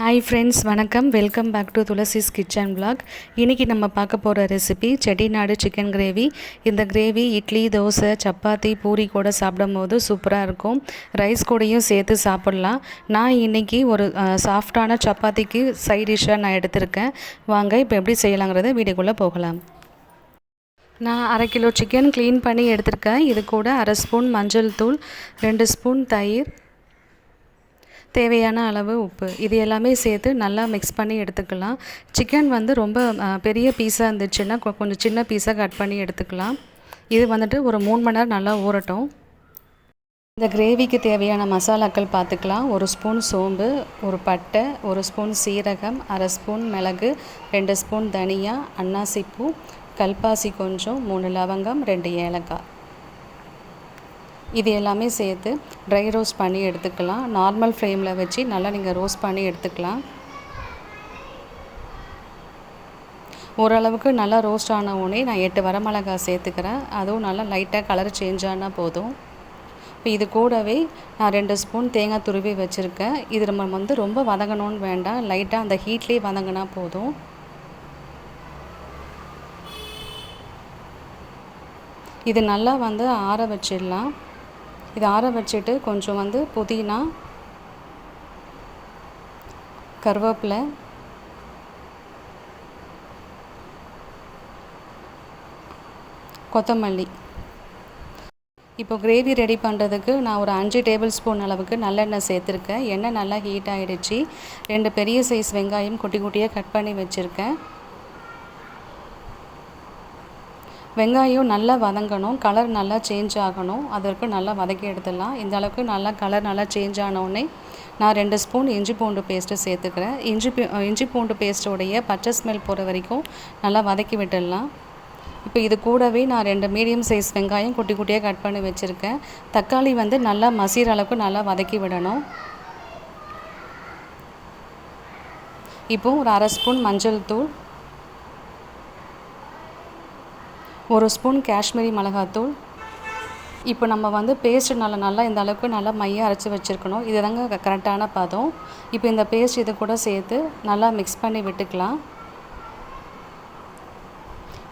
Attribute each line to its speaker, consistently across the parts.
Speaker 1: Hi friends வணக்கம். Welcome back to Thulasi's kitchen blog இன்றைக்கி நம்ம பார்க்க போகிற ரெசிபி செட்டிநாடு சிக்கன் கிரேவி இந்த கிரேவி இட்லி தோசை சப்பாத்தி பூரி கூட சாப்பிடும் போது சூப்பராக இருக்கும். ரைஸ் கூடையும் சேர்த்து சாப்பிட்லாம். நான் இன்றைக்கி ஒரு சாஃப்டான சப்பாத்திக்கு சைட் டிஷ்ஷாக நான் எடுத்திருக்கேன். வாங்க இப்போ எப்படி செய்யலாங்கிறத வீடியோக்குள்ளே போகலாம். நான் அரை கிலோ சிக்கன் க்ளீன் பண்ணி எடுத்திருக்கேன். இது கூட அரை ஸ்பூன் மஞ்சள் தூள் ரெண்டு ஸ்பூன் தயிர் தேவையான அளவு உப்பு. இது எல்லாமே சேர்த்து நல்லா மிக்ஸ் பண்ணி எடுத்துக்கலாம். சிக்கன் வந்து ரொம்ப பெரிய பீஸாக இருந்துச்சுன்னா கொ- கொஞ்சம் சின்ன பீஸாக கட் பண்ணி எடுத்துக்கலாம். இது வந்துட்டு ஒரு மூணு மணி நேரம் நல்லா ஊறட்டும். இந்த கிரேவிக்கு தேவையான மசாலாக்கள் பார்த்துக்கலாம் ஒரு ஸ்பூன் சோம்பு ஒரு பட்டை ஒரு ஸ்பூன் சீரகம் அரை ஸ்பூன் மிளகு ரெண்டு ஸ்பூன் தனியா அன்னாசிப்பூ கல்பாசி கொஞ்சம் மூணு லவங்கம் ரெண்டு ஏலக்காய். இது எல்லாமே சேர்த்து ட்ரை ரோஸ்ட் பண்ணி எடுத்துக்கலாம். நார்மல் ஃப்ளேமில் வச்சு நல்லா நீங்கள் ரோஸ்ட் பண்ணி எடுத்துக்கலாம். ஓரளவுக்கு நல்லா ரோஸ்ட் ஆன உடனே நான் எட்டு வரமிளகாய் சேர்த்துக்கிறேன். அதுவும் நல்லா லைட்டாக கலர் சேஞ்ச் ஆனால் போதும். இப்போ இது கூடவே நான் ரெண்டு ஸ்பூன் தேங்காய் துருவி வச்சுருக்கேன். இது நம்ம வந்து ரொம்ப வதங்கணும்னு வேண்டாம். லைட்டாக அந்த ஹீட்லேயே வதங்கினா போதும். இது நல்லா வந்து ஆற வச்சிடலாம். இது ஆற வச்சுட்டு கொஞ்சம் வந்து புதினா கருவேப்பிலை கொத்தமல்லி. இப்போ கிரேவி ரெடி பண்ணுறதுக்கு நான் ஒரு அஞ்சு டேபிள் ஸ்பூன் அளவுக்கு நல்லெண்ணெய் சேர்த்துருக்கேன். எண்ணெய் நல்லா ஹீட் ஆகிடுச்சு ரெண்டு பெரிய சைஸ் வெங்காயம் குட்டி குட்டியாக கட் பண்ணி வச்சுருக்கேன். வெங்காயம் நல்லா வதங்கணும் கலர் நல்லா சேஞ்ச் ஆகணும். அதற்கு நல்லா வதக்கி எடுத்துடலாம். இந்த அளவுக்கு நல்லா கலர் நல்லா சேஞ்ச் ஆனவுடனே நான் ரெண்டு ஸ்பூன் இஞ்சி பூண்டு பேஸ்ட்டு சேர்த்துக்கிறேன். இஞ்சி இஞ்சி பூண்டு பேஸ்ட்டோடைய பச்சை ஸ்மெல் போகிற வரைக்கும் நல்லா வதக்கி விட்டுடலாம். இப்போ இது கூடவே நான் ரெண்டு மீடியம் சைஸ் வெங்காயம் குட்டி குட்டியாக கட் பண்ணி வச்சுருக்கேன். தக்காளி வந்து நல்லா மசிகிற அளவுக்கு நல்லா வதக்கி விடணும். இப்போ ஒரு அரை ஸ்பூன் மஞ்சள் தூள் ஒரு ஸ்பூன் காஷ்மீரி மிளகாத்தூள். இப்போ நம்ம வந்து பேஸ்ட் நல்லா நல்லா இந்த அளவுக்கு நல்லா மையாக அரைச்சி வச்சுருக்கணும். இது தாங்க கரெக்டான பதம். இப்போ இந்த பேஸ்ட் இது கூட சேர்த்து நல்லா மிக்ஸ் பண்ணி விட்டுக்கலாம்.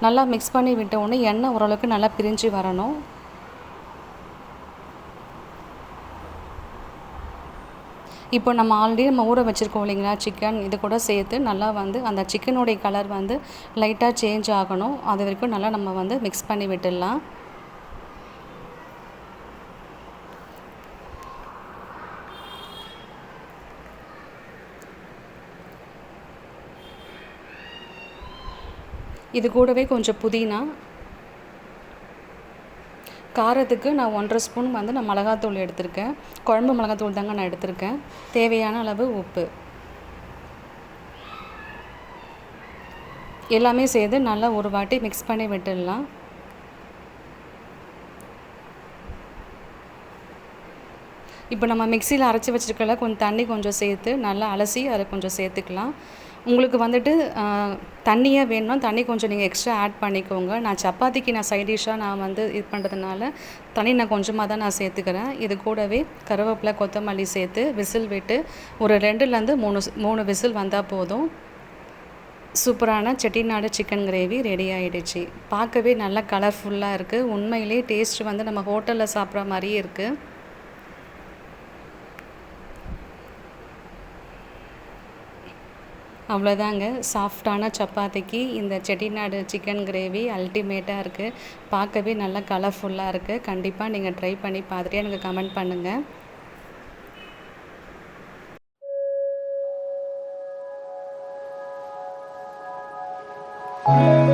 Speaker 1: நல்லா மிக்ஸ் பண்ணி விட்ட உடனே எண்ணெய் ஓரளவுக்கு நல்லா பிரிஞ்சு வரணும். இப்போ நம்ம ஆல்ரெடி நம்ம ஊற வச்சுருக்கோம் இல்லைங்களா சிக்கன் இது கூட சேர்த்து நல்லா வந்து அந்த சிக்கனுடைய கலர் வந்து லைட்டாக சேஞ்ச் ஆகணும். அது வரைக்கும் நல்லா நம்ம வந்து மிக்ஸ் பண்ணி விட்டுடலாம். இது கூடவே கொஞ்சம் புதினா காரத்துக்கு நான் ஒன்றரை ஸ்பூன் வந்து நான் மிளகாத்தூள் எடுத்திருக்கேன். குழம்பு மிளகாத்தூள் தாங்க நான் எடுத்திருக்கேன். தேவையான அளவு உப்பு. எல்லாமே சேர்த்து நல்லா ஒரு வாட்டி மிக்ஸ் பண்ணி விட்டுடலாம். இப்போ நம்ம மிக்சியில் அரைச்சி வச்சிருக்கல கொஞ்சம் தண்ணி கொஞ்சம் சேர்த்து நல்லா அலசி அதை கொஞ்சம் சேர்த்துக்கலாம். உங்களுக்கு வந்துட்டு தண்ணியே வேணும்னா தண்ணி கொஞ்சம் நீங்கள் எக்ஸ்ட்ரா ஆட் பண்ணிக்கோங்க. நான் சப்பாத்திக்கு நான் சைட் டிஷ்ஷாக நான் வந்து இது பண்ணுறதுனால தண்ணி நான் கொஞ்சமாக தான் நான் சேர்த்துக்கிறேன். இது கூடவே கருவேப்பிலை கொத்தமல்லி சேர்த்து விசில் விட்டு ஒரு ரெண்டுலேருந்து மூணு மூணு விசில் வந்தால் போதும். சூப்பரான செட்டிநாடு சிக்கன் கிரேவி ரெடி ஆகிடுச்சு பார்க்கவே நல்லா கலர்ஃபுல்லாக இருக்குது உண்மையிலே டேஸ்ட் வந்து நம்ம ஹோட்டலில் சாப்பிட்ற மாதிரியே இருக்குது அவ்வளோதாங்க சாஃப்டான சப்பாத்திக்கு இந்த செட்டிநாடு சிக்கன் கிரேவி அல்டிமேட்டாக இருக்குது பார்க்கவே நல்லா கலர்ஃபுல்லாக இருக்குது கண்டிப்பாக நீங்கள் ட்ரை பண்ணி பார்த்துட்டு எனக்கு கமெண்ட் பண்ணுங்கள்
Speaker 2: Thank